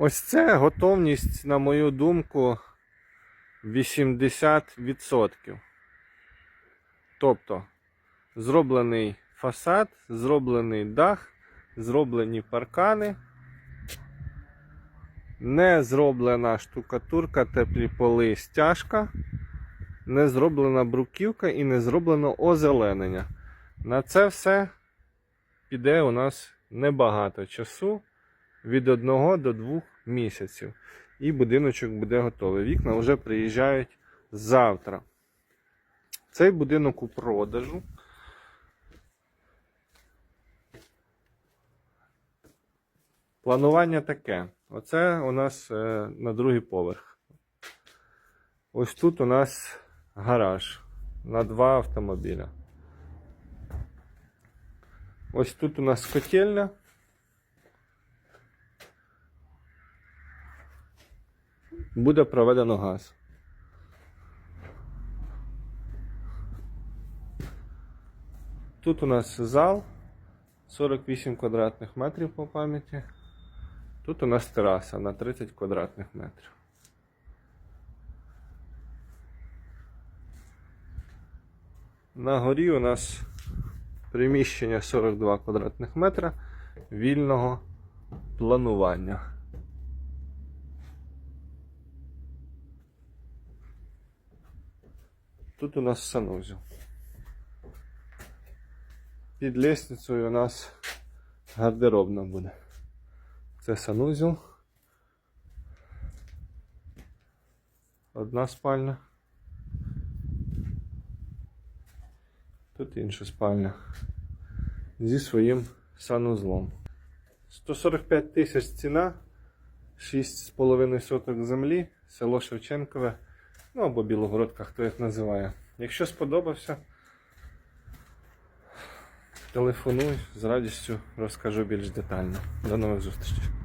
Ось це готовність, на мою думку, 80%. Тобто, зроблений фасад, зроблений дах, зроблені паркани, не зроблена штукатурка, теплі поли, стяжка, не зроблена бруківка і не зроблено озеленення. На це все піде у нас небагато часу від 1 до 2 місяців. І будиночок буде готовий. Вікна вже приїжджають завтра. Цей будинок у продажу. Планування таке. Оце у нас е, на другий поверх. Ось тут у нас гараж на два автомобіля. Ось тут у нас котельня. Буде проведено газ. Тут у нас зал 48 квадратних метрів по пам'яті. Тут у нас тераса на 30 квадратних метрів. На горі у нас приміщення 42 квадратних метра вільного планування. Тут у нас санузел. Під лестницею у нас гардеробна буде. Це санузел. Одна спальня. Тут інша спальня. Зі своїм санузлом. 145 тисяч ціна, 6,5 соток землі, село Шевченкове, ну або Білогородка, хто як називає. Якщо сподобався, телефонуй, з радістю розкажу більш детально. До нових зустрічей.